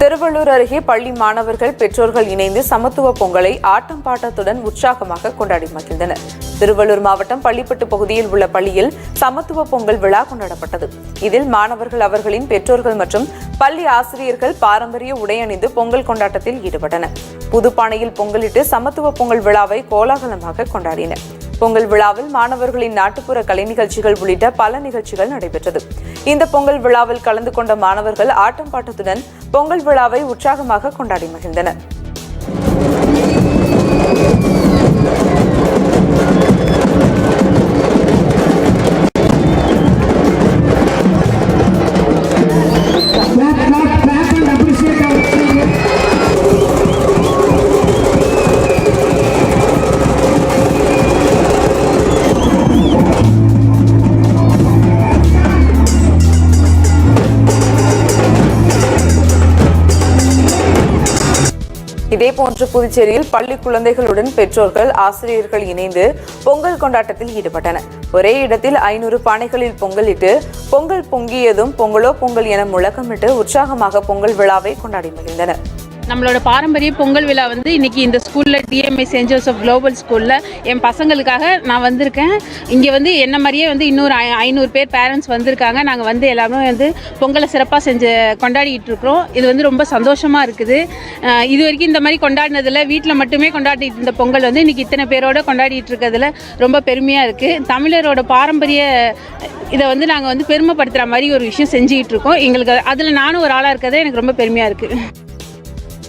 திருவள்ளூர் அருகே பள்ளி மாணவர்கள் பெற்றோர்கள் இணைந்து சமத்துவ பொங்கலை ஆட்டம் பாட்டத்துடன் உற்சாகமாக கொண்டாடி மகிழ்ந்தனர். திருவள்ளூர் மாவட்டம் பள்ளிப்பட்டு பகுதியில் உள்ள பள்ளியில் சமத்துவ பொங்கல் விழா கொண்டாடப்பட்டது. இதில் மாணவர்கள் அவர்களின் பெற்றோர்கள் மற்றும் பள்ளி ஆசிரியர்கள் பாரம்பரிய உடை அணிந்து பொங்கல் கொண்டாட்டத்தில் ஈடுபட்டனர். புதுப்பானையில் பொங்கலிட்டு சமத்துவ பொங்கல் விழாவை கோலாகலமாக கொண்டாடினர். பொங்கல் விழாவில் மாணவர்களின் நாட்டுப்புற கலை நிகழ்ச்சிகள் உள்ளிட்ட பல நிகழ்ச்சிகள் நடைபெற்றது. இந்த பொங்கல் விழாவில் கலந்து கொண்ட மாணவர்கள் ஆட்டம் பாட்டத்துடன் பொங்கல் விழாவை உற்சாகமாக கொண்டாடி மகிழ்ந்தனர். இதேபோன்று புதுச்சேரியில் பள்ளி குழந்தைகளுடன் பெற்றோர்கள் ஆசிரியர்கள் இணைந்து பொங்கல் கொண்டாட்டத்தில் ஈடுபட்டனர். ஒரே இடத்தில் ஐநூறு பானைகளில் பொங்கலிட்டு பொங்கல் பொங்கியதும் பொங்கலோ பொங்கல் என முழக்கமிட்டு உற்சாகமாக பொங்கல் விழாவை கொண்டாடி மகிழ்ந்தனர். நம்மளோட பாரம்பரிய பொங்கல் விழா வந்து இன்றைக்கி இந்த ஸ்கூலில் டிஎம்ஐ சென்ட் ஜோசப் குளோபல் ஸ்கூலில் என் பசங்களுக்காக நான் வந்திருக்கேன். இங்கே வந்து என்ன மாதிரியே வந்து இன்னொரு ஐ- ஐநூறு பேர் பேரண்ட்ஸ் வந்திருக்காங்க. நாங்கள் வந்து எல்லாமே வந்து பொங்கலை சிறப்பாக செஞ்சு கொண்டாடிட்டு இருக்கிறோம். இது வந்து ரொம்ப சந்தோஷமாக இருக்குது. இது வரைக்கும் இந்த மாதிரி கொண்டாடினதில் வீட்டில் மட்டுமே கொண்டாடிட்டு இருந்த பொங்கல் வந்து இன்றைக்கி இத்தனை பேரோட கொண்டாடிட்டு இருக்கிறதுல ரொம்ப பெருமையாக இருக்குது தமிழரோட பாரம்பரிய இதை வந்து நாங்கள் வந்து பெருமைப்படுத்துகிற மாதிரி ஒரு விஷயம் செஞ்சுக்கிட்டு இருக்கோம். எங்களுக்கு அதில் நானும் ஒரு ஆளாக இருக்கிறதே எனக்கு ரொம்ப பெருமையாக இருக்குது